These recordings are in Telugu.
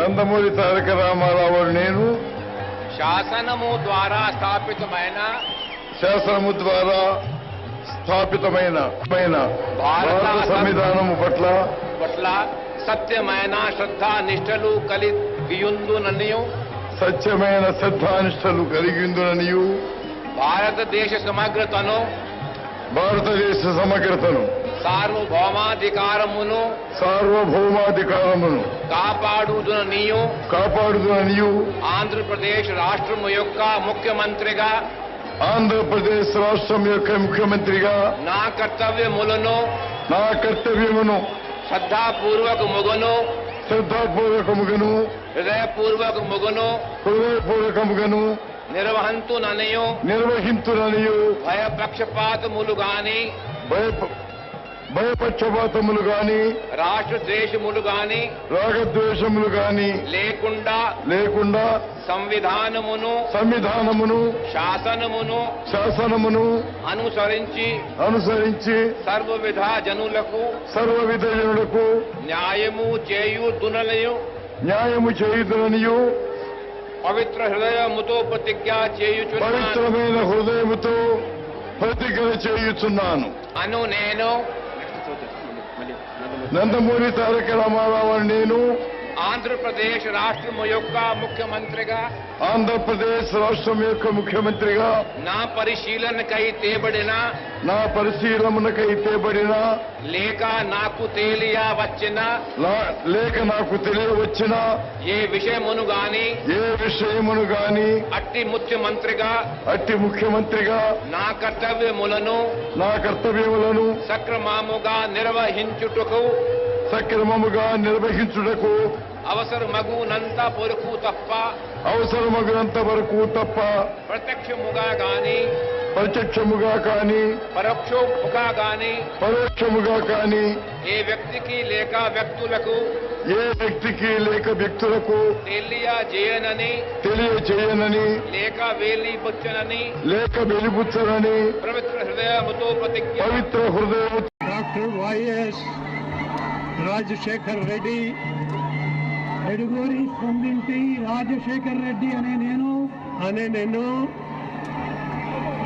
నందమూరి తారక రామారావు నేను. శాసనము ద్వారా స్థాపితమైన శాసనము ద్వారా స్థాపితమైన పైన భారత సంవిధానము పట్ల పట్ల సత్యమైన శ్రద్ధా నిష్టలు కలిగియుందుననియు సత్యమైన శ్రద్ధానిష్టలు కలిగిందుననియు భారతదేశ సమగ్రతను భారతదేశ సమగ్రతను సార్వభౌమాధికారమును సార్వభౌమాధికారమును కాపాడుదుననియు కాపాడుదుననియు ఆంధ్రప్రదేశ్ రాష్ట్రము యొక్క ముఖ్యమంత్రిగా. ఆంధ్రప్రదేశ్ రాష్ట్రం యొక్క ముఖ్యమంత్రిగా. నా కర్తవ్యములను నా కర్తవ్యమును శ్రద్ధాపూర్వక ముగను. శ్రద్ధాపూర్వకముగాను హృదయపూర్వక ముగను. హృదయపూర్వకముగాను. నిర్వహంతుననియు. నిర్వహించుననియు భయపక్షపాతములు గాని. భయ భయపక్షపాతములు గాని రాష్ట్ర ద్వేషములు గాని రాగద్వేషములు గాని లేకుండా లేకుండా సంవిధానమును సంవిధానమును శాసనమును శాసనమును అనుసరించి అనుసరించి సర్వవిధ జనులకు సర్వవిధ జనులకు న్యాయము చేయుదునలయు న్యాయము చేయుదుననియు పవిత్ర హృదయముతో ప్రతిజ్ఞ చేయుచున్నాను. పవిత్రమైన హృదయముతో ప్రతిజ్ఞ చేయుచున్నాను. అను నేను నందమూరి తారక రామారావు అని నేను ఆంధ్రప్రదేశ్ రాష్ట్రము యొక్క ముఖ్యమంత్రిగా ఆంధ్రప్రదేశ్ రాష్ట్రం యొక్క ముఖ్యమంత్రిగా నా పరిశీలనకై తేబడిన నా పరిశీలనకై తేబడిన లేక నాకు తేలియ వచ్చిన లేక నాకు తెలియవచ్చిన ఏ విషయమును గాని ఏ విషయమును గాని అట్టి ముఖ్యమంత్రిగా అట్టి ముఖ్యమంత్రిగా నా కర్తవ్యములను నా కర్తవ్యములను సక్రమముగా నిర్వహించుటకు సక్రమముగా నిర్వహించుటకు అవసరమగునంత పొరుకు తప్ప అవసరమగినంత వరకు తప్ప ప్రత్యక్షముగా గాని ప్రత్యక్షముగా కాని పరోక్షముగా గాని పరోక్షముగా కాని ఏ వ్యక్తికి లేక వ్యక్తులకు ఏ వ్యక్తికి లేక వ్యక్తులకు తెలియజేయనని తెలియచేయనని లేక వేలిపుచ్చనని లేక వెలిబుచ్చనని పవిత్ర హృదయముతో ప్రతిజ్ఞ. పవిత్ర హృదయము doctor Y S Rajasekhar Reddy. Eduguri స్పందించి రాజశేఖర్ రెడ్డి అనే నేను. అనే నేను.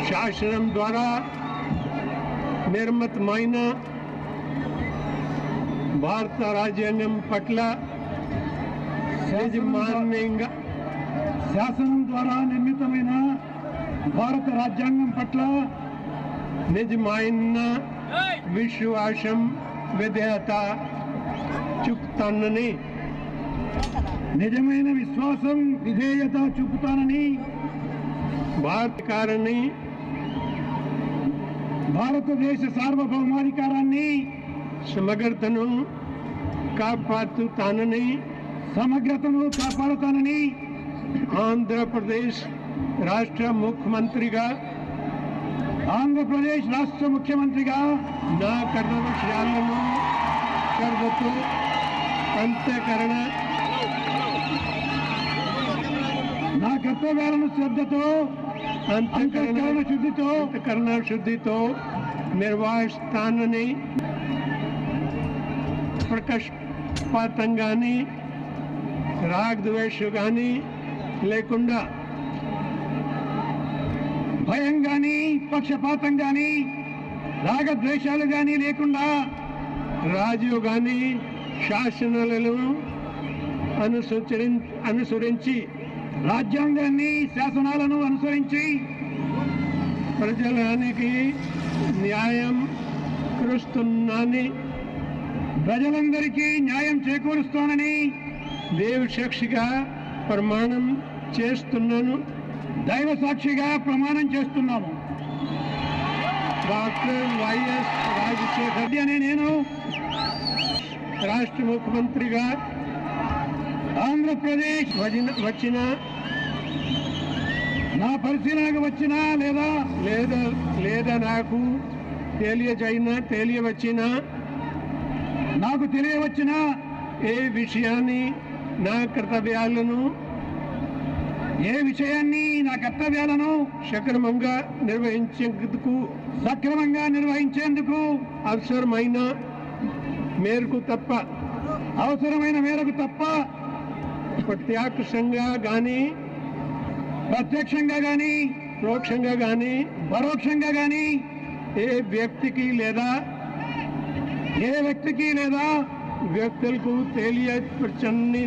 శాసనం ద్వారా నిర్మితమైన భారత రాజ్యాంగం పట్ల యాజమాన్యంగా శాసనం ద్వారా నిర్మితమైన భారత రాజ్యాంగం పట్ల నిజమైన విశ్వాసం విధేయత చూపుతానని. నిజమైన విశ్వాసం విధేయత చూపుతానని. భారతకారాన్ని భారతదేశ సార్వభౌమాధికారాన్ని సమగ్రతను కాపాడుతానని సమగ్రతను కాపాడుతానని ఆంధ్రప్రదేశ్ రాష్ట్ర ముఖ్యమంత్రిగా ఆంధ్రప్రదేశ్ రాష్ట్ర ముఖ్యమంత్రిగా నా కర్తవ్యాలను కర్తతో అంత్యకరణ నా కర్తవ్యాలను శ్రద్ధతో అంత్యకరణ శుద్ధితో అంతఃకరణ శుద్ధితో నిర్వహిస్తానని ప్రకాశపాతంగాని రాగద్వేష కానీ లేకుండా భయం గాని పక్షపాతం గాని రాగద్వేషాలు గాని లేకుండా రాజీవ్ గాంధీ శాసనాలను అనుసరి అనుసరించి రాజ్యాంగాన్ని శాసనాలను అనుసరించి ప్రజలానికి న్యాయం కురుస్తున్నానని ప్రజలందరికీ న్యాయం చేకూరుస్తానని దేవు సాక్షిగా ప్రమాణం చేస్తున్నాను. దైవ సాక్షిగా ప్రమాణం చేస్తున్నాము. డాక్టర్ వైఎస్ రాజశేఖర్ రెడ్డి అనే నేను రాష్ట్ర ముఖ్యమంత్రిగా ఆంధ్రప్రదేశ్ వచ్చిన నా పరిశీలనకు వచ్చినా లేదా లేదా లేదా నాకు తెలియజైనా తెలియవచ్చినా నాకు తెలియవచ్చిన ఏ విషయాన్ని నా కర్తవ్యాలను ఏ విషయాన్ని నా కర్తవ్యాలను సక్రమంగా నిర్వహించేందుకు సక్రమంగా నిర్వహించేందుకు అవసరమైన మేరకు తప్ప అవసరమైన మేరకు తప్ప ప్రత్యక్షంగా కానీ ప్రత్యక్షంగా కానీ పరోక్షంగా కానీ పరోక్షంగా కానీ ఏ వ్యక్తికి లేదా ఏ వ్యక్తికి లేదా వ్యక్తులకు తెలియపరచని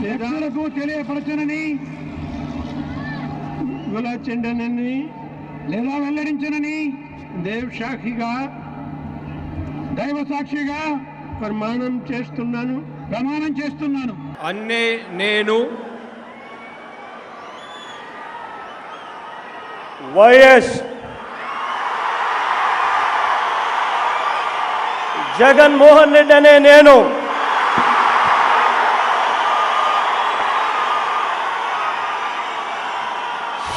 లేదా తెలియపరచనని వెల్లచెండనని లేదా వెల్లడించనని దేవ్ సాక్షిగా దైవ సాక్షిగా ప్రమాణం చేస్తున్నాను ప్రమాణం చేస్తున్నాను. అన్నే నేను వైఎస్ జగన్మోహన్ రెడ్డి అనే నేను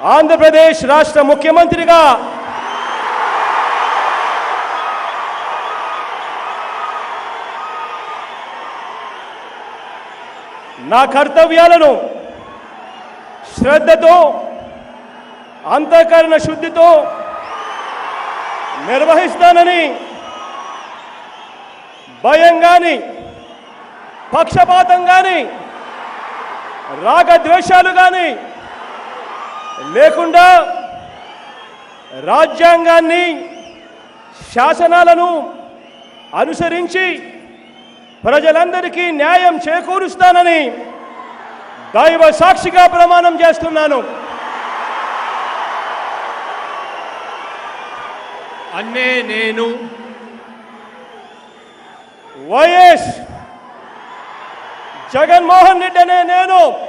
ఆంధ్రప్రదేశ్ రాష్ట్ర ముఖ్యమంత్రిగా నా కర్తవ్యాలను శ్రద్ధతో అంతఃకరణ శుద్ధితో నిర్వహిస్తానని భయం కానీ పక్షపాతం కానీ రాగద్వేషాలు కానీ లేకుండా రాజ్యాంగాన్ని శాసనాలను అనుసరించి ప్రజలందరికీ న్యాయం చేకూరుస్తానని దైవ సాక్షిగా ప్రమాణం చేస్తున్నాను. అన్నే నేను. వైఎస్ జగన్మోహన్ రెడ్డి అనే నేను.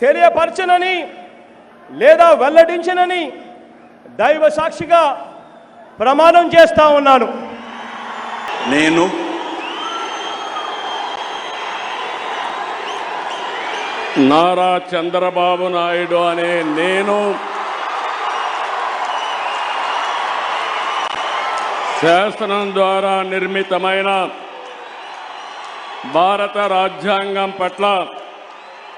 తెలియపరచనని లేదా వెల్లడించనని దైవ సాక్షిగా ప్రమాణం చేస్తా ఉన్నాను. నేను నారా చంద్రబాబు నాయుడు అనే నేను శాసనం ద్వారా నిర్మితమైన భారత రాజ్యాంగం పట్ల